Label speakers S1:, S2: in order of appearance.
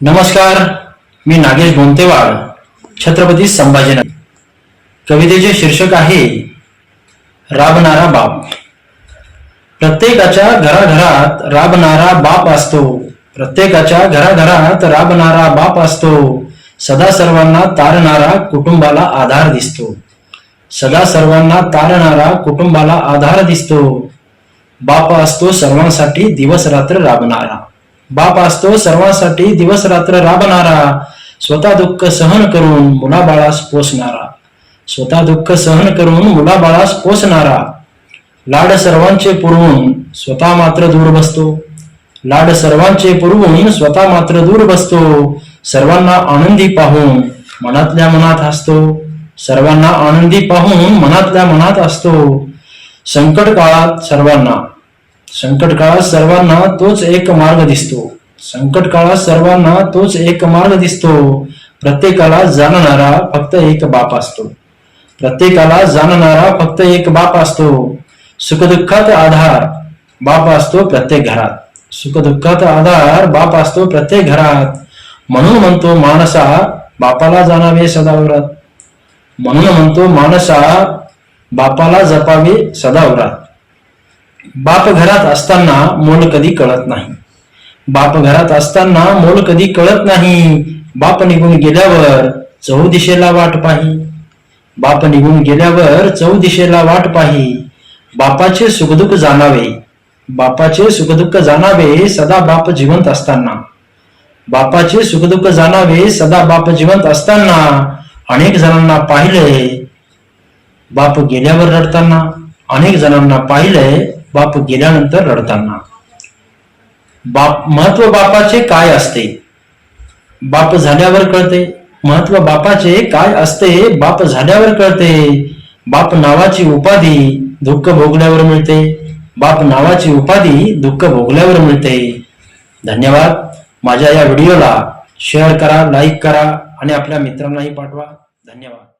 S1: नमस्कार मी नागेश गोंतेवाड छत्रपती संभाजीनगर. कवितेचे शीर्षक आहे राबणारा बाप. प्रत्येकाच्या घराघरात राबणारा बाप असतो. प्रत्येकाच्या घराघरात राबणारा बाप असतो. सदा सर्वांना तारणारा कुटुंबाला आधार दिसतो. सदा सर्वांना तारणारा कुटुंबाला आधार दिसतो. बाप असतो सर्वांसाठी दिवस रात्र राबणारा. बाप असतो सर्वांसाठी दिवस रात्र राबणारा स्वतः दुःख सहन करून मुलाबाळास पोसणारा. स्वतः दुःख सहन करून मुलाबाळास पोसणारा. लाड सर्वांचे पुरवून स्वतः मात्र दूर बसतो. लाड सर्वांचे पुरवून स्वतः मात्र दूर बसतो. सर्वांना आनंदी पाहून मनातल्या मनात हसतो. सर्वांना आनंदी पाहून मनातल्या मनात असतो संकट काळात सर्वांना संकट काळात सर्वांना तोच एक मार्ग दिसतो. संकट काळात सर्वांना तोच एक मार्ग दिसतो. प्रत्येकाला जाणणारा फक्त एक बाप असतो. प्रत्येकाला जाणणारा फक्त एक बाप असतो. सुखदुःखात आधार बाप असतो प्रत्येक घरात. सुखदुःखात आधार बाप असतो प्रत्येक घरात. म्हणून म्हणतो माणसा बापाला जाणावे सदावरात. म्हणून म्हणतो माणसा बापाला जपावे सदावरात. बाप घरात असताना मोल कधी कळत नाही. बाप घरात असताना मोल कधी कळत नाही. बाप निघून गेल्यावर चौ दिशेला वाट पाही. बाप निघून गेल्यावर चौ दिशेला वाट पाही. बापाचे सुखदुःख जाणावे. बापाचे सुखदुःख जाणावे सदा बाप जिवंत असताना. बापाचे सुखदुःख जाणावे सदा बाप जिवंत असताना अनेक जणांना पाहिले. बाप गेल्यावर रडताना अनेक जणांना पाहिलंय बाप गेल्यानंतर रडताना. बाप महत्त्व बापाचे काय असते? बाप झाल्यावर कळते. महत्त्व बापाचे काय असते? बाप झाल्यावर कळते. बाप नावाची उपाधी दुःख भोगल्यावर मिळते. बाप नावाची उपाधी दुःख भोगल्यावर मिळते. धन्यवाद. माझ्या या व्हिडिओला शेअर करा लाईक करा आणि आपल्या मित्रांनाही पाठवा. धन्यवाद.